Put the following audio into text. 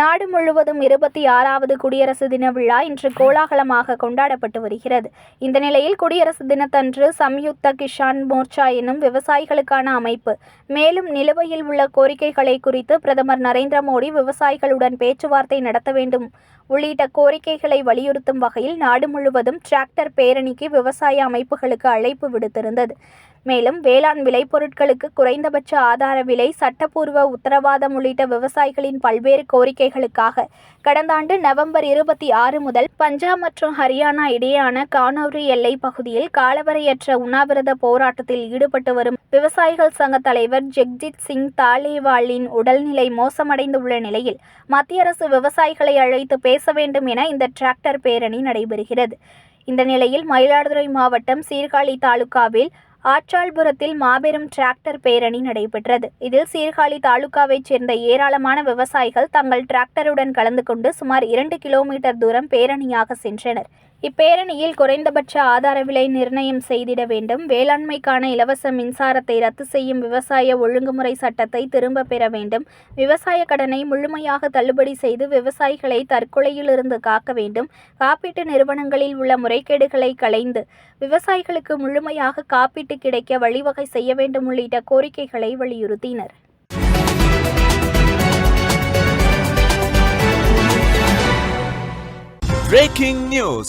நாடு முழுவதும் இருபத்தி ஆறாவது குடியரசு தின விழா இன்று கோலாகலமாக கொண்டாடப்பட்டு வருகிறது. இந்த நிலையில் குடியரசு தினத்தன்று சம்யுக்த கிஷான் மோர்ச்சா எனும் விவசாயிகளுக்கான அமைப்பு மேலும் நிலுவையில் உள்ள கோரிக்கைகளை குறித்து பிரதமர் நரேந்திர மோடி விவசாயிகளுடன் பேச்சுவார்த்தை நடத்த வேண்டும். உள்ளிட்ட கோரிக்கைகளை வலியுறுத்தும் வகையில் நாடு முழுவதும் டிராக்டர் பேரணிக்கு விவசாய அமைப்புகளுக்கு அழைப்பு விடுத்திருந்தது. மேலும் வேளாண் விளைபொருட்களுக்கு குறைந்தபட்ச ஆதார விலை சட்டப்பூர்வ உத்தரவாதம் உள்ளிட்ட விவசாயிகளின் பல்வேறு கோரிக்கைகளுக்காக கடந்த ஆண்டு நவம்பர் இருபத்தி ஆறு முதல் பஞ்சாப் மற்றும் ஹரியானா இடையேயான கானௌரி எல்லை பகுதியில் காலவரையற்ற உண்ணாவிரத போராட்டத்தில் ஈடுபட்டு வரும் விவசாயிகள் சங்க தலைவர் ஜெக்ஜித் சிங் தாலேவாலின் உடல்நிலை மோசமடைந்துள்ள நிலையில் மத்திய அரசு விவசாயிகளை அழைத்து பேச வேண்டும் என இந்த டிராக்டர் பேரணி நடைபெறுகிறது. இந்த நிலையில் மயிலாடுதுறை மாவட்டம் சீர்காழி தாலுகாவில் ஆற்றாள்புரத்தில் மாபெரும் டிராக்டர் பேரணி நடைபெற்றது. இதில் சீர்காழி தாலுகாவைச் சேர்ந்த ஏராளமான விவசாயிகள் தங்கள் டிராக்டருடன் கலந்து கொண்டு சுமார் இரண்டு கிலோமீட்டர் தூரம் பேரணியாக சென்றனர். இப்பேரணியில் குறைந்தபட்ச ஆதார விலை நிர்ணயம் செய்திட வேண்டும். வேளாண்மைக்கான இலவச மின்சாரத்தை ரத்து செய்யும் விவசாய ஒழுங்குமுறை சட்டத்தை திரும்ப பெற வேண்டும். விவசாய கடனை முழுமையாக தள்ளுபடி செய்து விவசாயிகளை தற்கொலையிலிருந்து காக்க வேண்டும். காப்பீட்டு நிறுவனங்களில் உள்ள முறைகேடுகளை களைந்து விவசாயிகளுக்கு முழுமையாக காப்பீட்டு கிடைக்க வழிவகை செய்ய வேண்டும் உள்ளிட்ட கோரிக்கைகளை வலியுறுத்தினர். Breaking news.